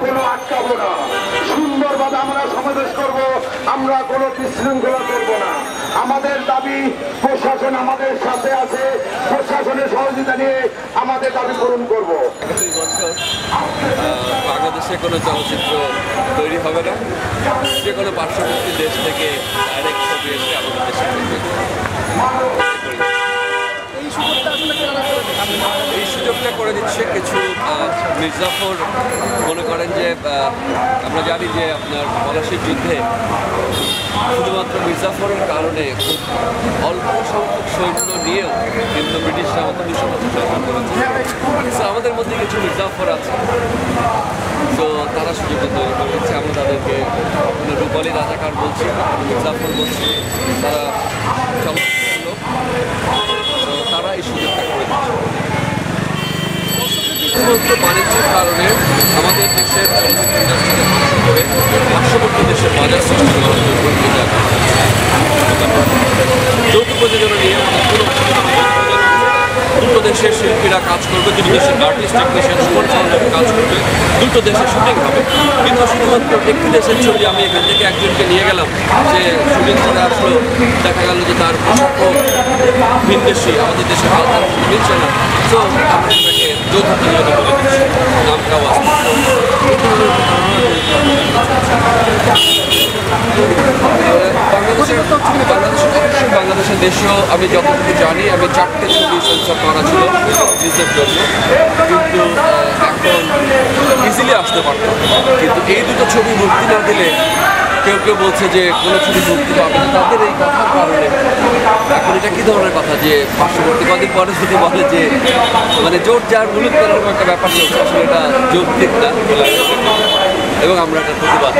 কোনো আটকাবো না। সুন্দরভাবে আমরা সমাবেশ করব, আমরা কোনো বিশৃঙ্খলা করব না। আমাদের দাবি, প্রশাসন আমাদের সাথে আছে, প্রশাসনের সহযোগিতা নিয়ে আমাদের দাবি পূরণ করব। বাংলাদেশে কোনো চলচ্চিত্র তৈরি হবে না। যে কোনো পার্শ্ববর্তী দেশ থেকে ডাইরেক্ট ছবি এসে আমাদের দেশে তৈরি এই সুযোগটা করে দিচ্ছে কিছু মির্জাফর মনে করেন যে আমরা জানি যে আপনার পলাশির যুদ্ধে শুধুমাত্র মির্জাফরের কারণে খুব অল্প সংখ্যক সৈন্য নিয়েও কিন্তু ব্রিটিশরা আমাদের দুশো বছর করেছে। আমাদের মধ্যে কিছু মির্জাফর আছে। তো তারা সুযোগটা তৈরি করে আমরা তাদেরকে রূপালী রাজাকার বলছি, মির্জাফর বলছি। তারা চলচ্চিত্র লোক তো তারা এই সুযোগটা করে দিচ্ছে শুধুমাত্র বাণিজ্যের কারণে আমাদের দেশের চলচ্চিত্র ইন্ডাস্ট্রিকে ধ্বংস পার্শ্ববর্তী দেশের বাজার সৃষ্টি যৌথ প্রযোজনা নিয়ে দুটো দেশের শিল্পীরা কাজ করবে দুটো দেশের আর্টিস্ট টেকনিশিয়ান সমান সমানভাবে কাজ করবে। দুটো দেশের শুটিং হবে। কিন্তু শুধুমাত্র একটি দেশের ছবি আমি এখান থেকে একজনকে নিয়ে গেলাম, যে শুটিং করে আসলো। দেখা গেল যে তার পোশাকও ভিনদেশি, আমাদের দেশের কালচার মিলছে না তো আমরা বলে দিচ্ছি নামটাও বাংলাদেশের বাংলাদেশের দেশেও আমি যতটুকু জানি আমি চারটে ছবি সেন্সর করা ছিল রিলিজের জন্য কিন্তু এখন ইজিলি আসতে পারতাম কিন্তু এই দুটো ছবি মুক্তি না দিলে কেউ কেউ বলছে যে কোনো ছবি মুক্তি পাবে না। তাদের এই কথার কারণে। এখন এটা কী ধরনের কথা? যে পার্শ্ববর্তী কদিন পরে যদি বলে যে মানে জোর যার হলুদ করার একটা ব্যাপার চলছে, আসলে এটা মনে করি। এবং আমরা এটা প্রতিবাদ।